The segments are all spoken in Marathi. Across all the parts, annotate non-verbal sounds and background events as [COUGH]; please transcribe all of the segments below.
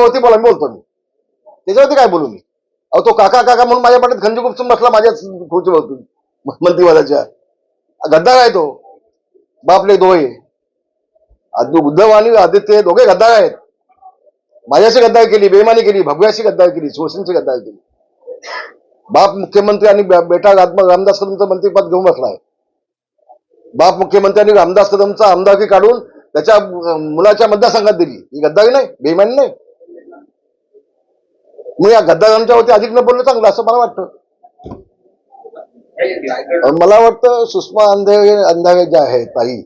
होती बोला मी बोलतो मी. त्याच्यावरती काय बोलू मी? अहो तो काका काका म्हणून माझ्या पाठीत खंजी गुपचून बसला माझ्या खुर्चीवरती मंत्रिवादाच्या. गद्दार आहे तो. बापले दोहे. आदू उद्धव आणि आदित्य हे दोघे गद्दार आहेत. माझ्याशी गद्दार केली बेमानी केली भगव्याशी गद्दार केली शिवसेनेची गद्दार केली. बाप मुख्यमंत्री आणि बेटा रामदास कदमचं मंत्रीपद घेऊन बसलाय बाप मुख्यमंत्र्यांनी रामदास कदमचा आमदारकी काढून त्याच्या मुलाच्या मतदारसंघात दिली. ही गद्दारी नाही बेमानी नाही. मी या गद्दारांच्या वरती अधिक न बोललं चांगलं असं मला वाटतं. मला वाटतं सुषमा अंधे अंधारे ज्या आहेत ताई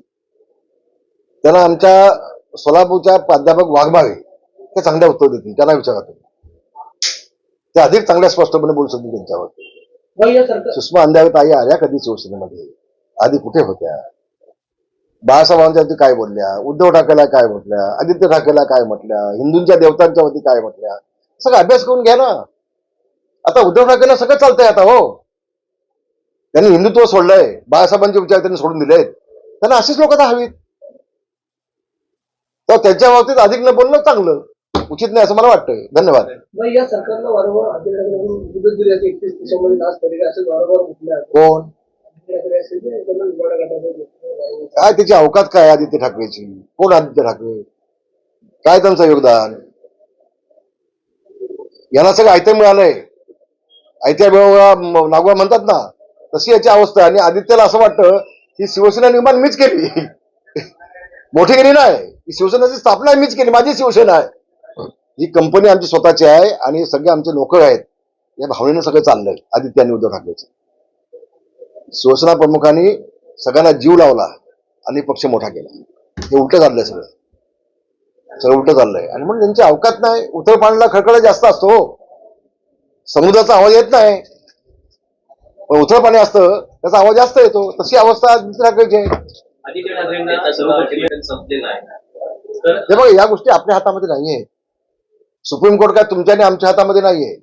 त्यांना आमच्या सोलापूरच्या प्राध्यापक वाघमारे ते चांगल्या उत्तर देतील त्यांना विचारा तुम्ही. ते अधिक चांगल्या स्पष्टपणे बोलू शकतील त्यांच्यावर. मग सुषमा अंधारे ताई आल्या कधी शिवसेनेमध्ये आधी कुठे होत्या? बाळासाहेबांच्या वरती काय बोलल्या? उद्धव ठाकरेला काय म्हटल्या? आदित्य ठाकरेला काय म्हटल्या? हिंदूंच्या देवतांच्या वरती काय म्हटल्या? सगळं अभ्यास करून घ्या ना. आता उद्धव ठाकरेला सगळं चालतंय आता हो. त्यांनी हिंदुत्व सोडलंय. बाळासाहेबांचे विचार त्यांनी सोडून दिलेत. त्यांना अशीच लोक आता हवीत. तर त्यांच्या बाबतीत अधिक न बोलणं चांगलं. उचित नाही असं मला वाटतंय. धन्यवाद. या सरकारला वारंवार एकतीस असे म्हटलं. कोण? काय त्याची अवकात काय आदित्य ठाकरेची? कोण आदित्य ठाकरे? काय त्यांचं योगदान? यांना सगळं आयत्या मिळालंय. आयत्या वेळेला नागवा म्हणतात ना तशी याची अवस्था. आहे. आणि आदित्यला असं वाटतं की शिवसेना निर्माण मीच केली. [LAUGHS] मोठी मोठीगिरी नाही. ही शिवसेनाची स्थापना मीच केली. माझी शिवसेना आहे. ही कंपनी आमची स्वतःची आहे आणि सगळे आमचे लोक आहेत. या भावनेनं सगळं चाललंय. आदित्य आणि उद्धव ठाकरेचं. शिवसेना प्रमुखांनी सगळ्यांना जीव लावला आणि पक्ष मोठा केला. हे उलट चाललंय सगळं. उलट चाललंय. आणि म्हणून त्यांची अवकात नाही उथळ पाण्याला खळखळ जास्त असतो समुद्राचा आवाज येत नाही. पण उथळ पाणी असतं त्याचा आवाज जास्त येतो. तशी अवस्था तर हे बघा या गोष्टी आपल्या हातामध्ये नाहीये. सुप्रीम कोर्ट काय तुमच्या आणि आमच्या हातामध्ये नाहीये.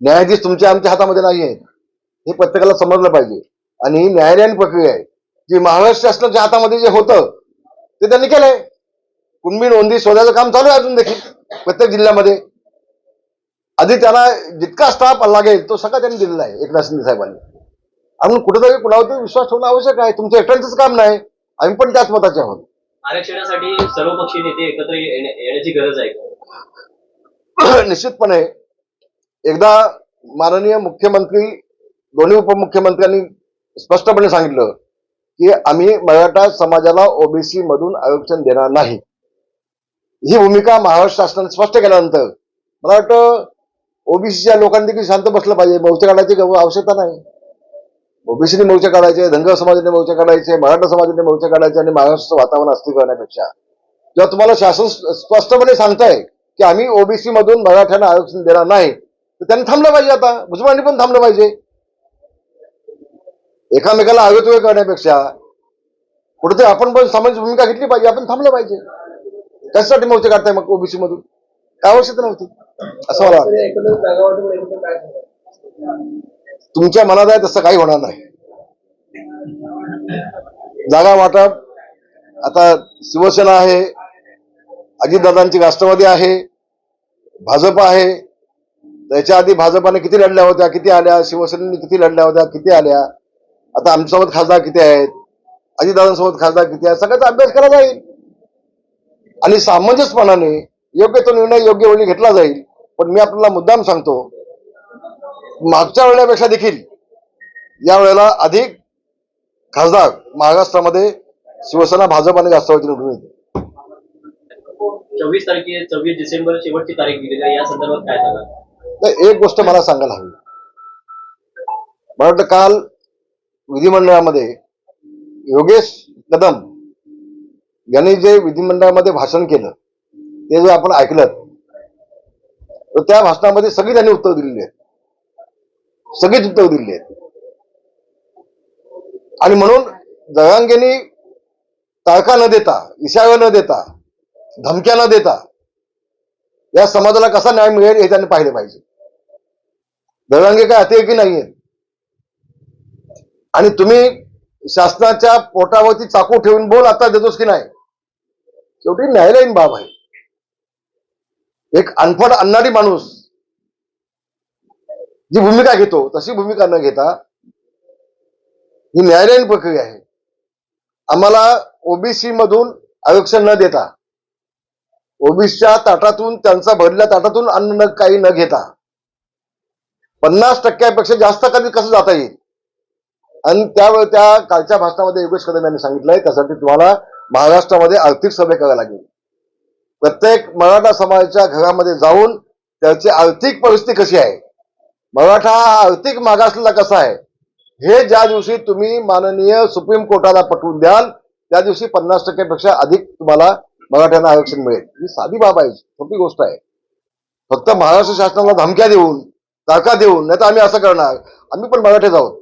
न्यायाधीश तुमच्या आमच्या हातामध्ये नाहीये. हे प्रत्येकाला समजलं पाहिजे. आणि ही न्यायालयीन प्रक्रिया आहे. जी महाराष्ट्र शासनाच्या हातामध्ये जे होतं ते त्यांनी केलंय. कुणबी नोंदी शोधाचं काम चालू आहे अजून देखील प्रत्येक जिल्ह्यामध्ये. आधी त्यांना जितका स्टाफ लागेल तो सगळा त्यांनी दिलेला आहे एकनाथ शिंदे साहेबांनी. आणि कुठेतरी कुणावरती विश्वास ठेवणं आवश्यक आहे तुमचं एकट्यांचंच काम नाही आम्ही पण त्याच मताचे आहोत. आरक्षणासाठी सर्वपक्षीय नेते एकत्र येण्या- येण्याची गरज आहे? [CLEARS THROAT] निश्चितपणे एकदा माननीय मुख्यमंत्री दोन्ही उपमुख्यमंत्र्यांनी स्पष्टपणे सांगितलं की आम्ही मराठा समाजाला ओबीसी मधून आरक्षण देणार नाही. ही भूमिका महाराष्ट्र शासनाने स्पष्ट केल्यानंतर मला वाटतं ओबीसीच्या लोकांनी देखील शांत बसलं पाहिजे. मोर्चा काढायची आवश्यकता नाही. ओबीसीने मोर्चा काढायचे धनगर समाजाने मोर्चा काढायचे मराठा समाजाने मोर्चा काढायचे आणि महाराष्ट्राचं वातावरण अस्थिर करण्यापेक्षा. जेव्हा तुम्हाला शासन स्पष्टपणे सांगताय की आम्ही ओबीसी मधून मराठ्यांना आरक्षण देणार नाही तर त्यांनी थांबलं पाहिजे आता. भुजबळांनी पण थांबलं पाहिजे. एकामेकाला आगतोय करण्यापेक्षा कुठेतरी आपण पण सामाजिक भूमिका घेतली पाहिजे. आपण थांबलं पाहिजे. त्यासाठी मोर्चे काढताय मग ओबीसी मधून? काय आवश्यकता नव्हती. असं मला वाटतं. तुमच्या मनात आहे तसं काही होणार नाही. जागा वाटप आता शिवसेना आहे अजितदादांची राष्ट्रवादी आहे भाजप आहे. त्याच्या आधी भाजपाने किती लढल्या होत्या किती आल्या शिवसेनेने किती लढल्या होत्या किती आल्या? आता आमच्यासोबत खासदार किती आहेत? अजितदादांसोबत खासदार किती आहेत? सगळ्याचा अभ्यास केला जाईल. आणि सामंजस्यपणाने योग्य तो निर्णय योग्य वेळी घेतला जाईल. पण मी आपल्याला मुद्दाम सांगतो मागच्या वेळेपेक्षा देखील या वेळेला अधिक खासदार महाराष्ट्रामध्ये शिवसेना भाजप आणि राष्ट्रवादी निवडून येते चोवीस तारखे चोवीस डिसेंबर शेवटची तारीख दिलेली आहे या संदर्भात काय तर एक गोष्ट मला सांगायला हवी. मला वाटतं काल विधिमंडळामध्ये योगेश कदम यांनी जे विधिमंडळामध्ये भाषण केलं ते जे आपण ऐकलं तर त्या भाषणामध्ये सगळी त्यांनी उत्तर दिलेली आहेत. सगळीच उत्तर दिलेली आहेत. आणि म्हणून जगांगेनी तारखा न देता इशारा न देता धमक्या न देता या समाजाला कसा न्याय मिळेल हे त्यांनी पाहिले पाहिजे. दरांगे काय अतिरेकी नाहीये आणि तुम्ही शासनाच्या पोटावरती चाकू ठेवून बोल आता देतोस की नाही? शेवटी न्यायालयीन बाब आहे. एक अनफड अन्नाडी माणूस जी भूमिका घेतो तशी भूमिका न घेता ही न्यायालयीन प्रक्रिया आहे. आम्हाला ओबीसी मधून आरक्षण न देता ओबीसीच्या ताटातून त्यांचा भरलेल्या ताटातून अन्न न काही न घेता पन्नास टक्क्यापेक्षा जास्त कधी कसं जाता येईल? आणि त्यावेळी त्या कालच्या भाषणामध्ये योगेश कदम यांनी सांगितलंय त्यासाठी तुम्हाला महाराष्ट्रामध्ये आर्थिक सभे करावा लागेल. प्रत्येक मराठा समाजाच्या घरामध्ये जाऊन त्याची आर्थिक परिस्थिती कशी आहे? मराठा हा आर्थिक मागासलेला कसा आहे? हे ज्या दिवशी तुम्ही माननीय सुप्रीम कोर्टाला पटवून द्याल त्या दिवशी पन्नास टक्क्यापेक्षा अधिक तुम्हाला मराठ्यांना आरक्षण मिळेल. ही साधी बाब आहे सोपी गोष्ट आहे. फक्त महाराष्ट्र शासनाला धमक्या देऊन तारखा देऊन नाही तर आम्ही असं करणार. आम्ही पण मराठीच आहोत.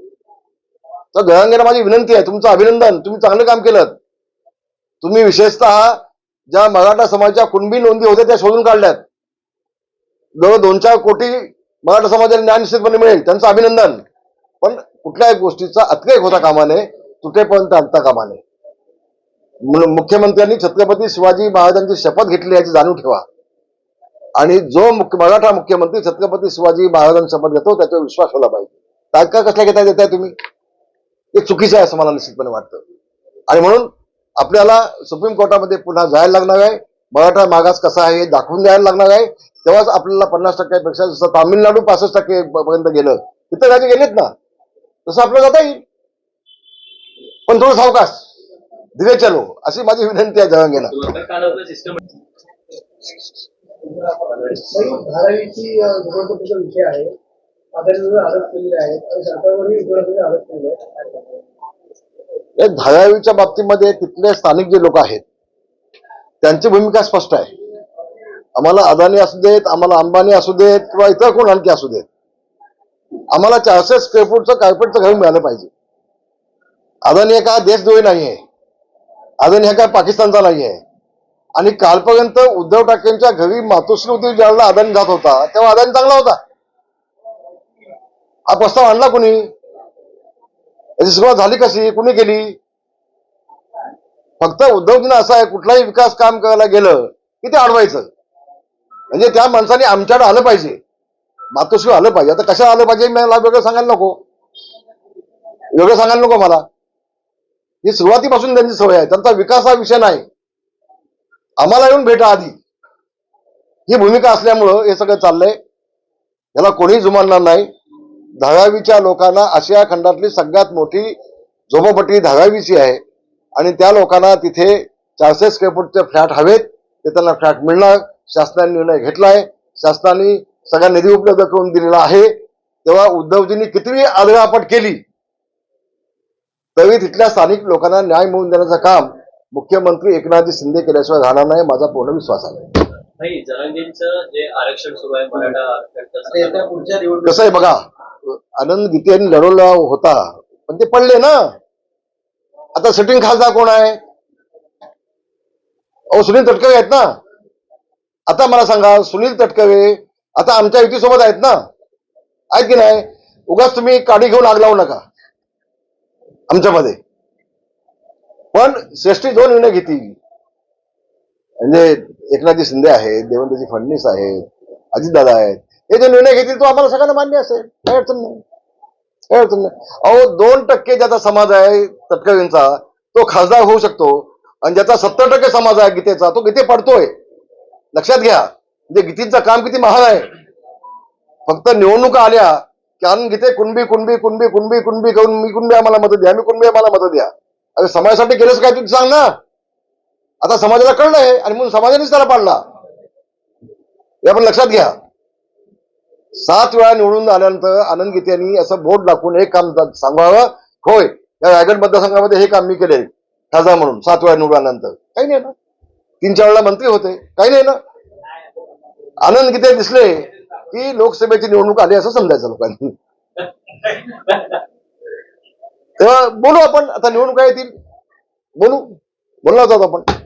तर गळांगेला माझी विनंती आहे तुमचं अभिनंदन तुम्ही चांगलं काम केलं. तुम्ही विशेषतः ज्या मराठा समाजाच्या कुणबी नोंदी होत्या त्या शोधून काढल्यात. जवळ दोन चार कोटी मराठा समाजाला ज्ञान निश्चितपणे मिळेल त्यांचं अभिनंदन. पण कुठल्याही गोष्टीचा अतिरेक होता कामाने तुटेपर्यंत आणता कामा नये मुख्यमंत्र्यांनी छत्रपती शिवाजी महाराजांची शपथ घेतली याची जाणीव ठेवा. आणि जो मुख्य मराठा मुख्यमंत्री छत्रपती शिवाजी महाराजांची शपथ घेतो त्याच्यावर विश्वास ठेवला पाहिजे. तात्काळ कसल्या घेता देताय तुम्ही? हे चुकीचं आहे असं मला निश्चितपणे वाटतं. आणि म्हणून आपल्याला सुप्रीम कोर्टामध्ये पुन्हा जायला लागणार आहे. मराठा मागास कसा आहे हे दाखवून द्यायला लागणार आहे. तेव्हाच आपल्याला पन्नास टक्क्यापेक्षा जसं तामिळनाडू पासष्ट टक्के पर्यंत गेलं तिथं राज्य गेलेत ना. तसं आपलं जाता येईल. पण थोडं सावकाश धीरे चलो अशी माझी विनंती आहे जगांगेला कालावधी धारावीच्या बाबतीमध्ये तिथले स्थानिक जे लोक आहेत त्यांची भूमिका स्पष्ट आहे. आम्हाला अदानी असू देत आम्हाला अंबानी असू देत किंवा इतर कोण आणखी असू देत. आम्हाला चारशे स्क्वेअर फूटचं कार्पेटचं घर मिळालं पाहिजे. अदानी हे काय देशद्रोही नाही आहे. अदानी हे काय पाकिस्तानचा नाही आहे. आणि कालपर्यंत उद्धव ठाकरेंच्या घरी मातोश्री उद्योग ज्यावेळेला अदानी जात होता तेव्हा अदानी चांगला होता. हा प्रस्ताव आणला कुणी? याची सुरुवात झाली कशी? कुणी केली? फक्त उद्धवजीनं असं आहे कुठलाही विकास काम करायला गेलं की ते अडवायचं. म्हणजे त्या माणसाने आमच्याकडे आलं पाहिजे. मातोश्री आलं पाहिजे. आता कशा आलं पाहिजे? मला वेगळं सांगायला नको. वेगळं सांगायला नको मला. ही सुरुवातीपासून त्यांची सवय आहे. त्यांचा विकास हा विषय नाही. आम्हाला येऊन भेटा आधी. ही भूमिका असल्यामुळं हे सगळं चाललंय. याला कोणीही जुमानणार नाही. धारावीच्या लोकांना आशिया खंडातली सगळ्यात मोठी झोपडपट्टी धारावीची आहे. आणि त्या लोकांना तिथे चारशे स्क्वेअर फूटचे फ्लॅट हवेत. ते त्यांना फ्लॅट मिळणार. शासनाने निर्णय घेतलाय. शासनाने सगळा निधी उपलब्ध करून दिलेला आहे. तेव्हा उद्धवजींनी कितीही आदरापट केली तरी तिथल्या स्थानिक लोकांना न्याय मिळवून देण्याचं काम मुख्यमंत्री एकनाथजी शिंदे केल्याशिवाय राहणार नाही माझा पूर्ण विश्वास आहे. आहे कसं आहे बघा आनंद गीते यांनी लढवला होता. पण ते पडले ना. आता सिटिंग खासदार कोण आहे? अहो सुनील तटकवे आहेत ना. आता मला सांगा सुनील तटकवे आता आमच्या युतीसोबत आहेत ना? आहेत की नाही? उगाच तुम्ही काडी घेऊन आग लावू नका. आमच्यामध्ये. पण श्रेष्ठी दोन निर्णय घेतील म्हणजे एकनाथजी शिंदे आहेत देवेंद्रजी फडणवीस आहेत अजितदादा आहेत हे जे निर्णय घेतील तो आम्हाला सगळ्यांना मान्य असेल. काही अडचण नाही. काही अडचण नाही अहो दोन टक्के ज्याचा समाज आहे तटकरींचा तो खासदार होऊ शकतो. आणि ज्याचा सत्तर टक्के समाज आहे गीतेचा तो गीते पडतोय. लक्षात घ्या. म्हणजे गीतेचं काम किती महाग आहे. फक्त निवडणुका आल्या की अन गीते कुणबी कुणबी कुणबी कुणबी कुणबी करून मी कुणबी आम्हाला मदत द्या मी कुणबी आम्हाला मदत द्या. अरे समाजासाठी केलंच काय तुम्ही सांग ना. आता समाजाला कळलंय आणि म्हणून समाजानेच त्याला पाडला. हे आपण लक्षात घ्या. सात वेळा निवडून आल्यानंतर आनंद गीते यांनी असं बोर्ड दाखवून एक काम सांगावं होय या रायगड मतदारसंघामध्ये हे काम मी केले. खासदार म्हणून सात वेळा निवडून आल्यानंतर. काही नाही ना. तीन चार वेळा मंत्री होते. काही नाही ना. आनंद गीते दिसले की लोकसभेची निवडणूक आली असं समजायचं लोकांनी. तेव्हा बोलू आपण आता निवडणुका येतील? बोलू. बोलला जातो आपण.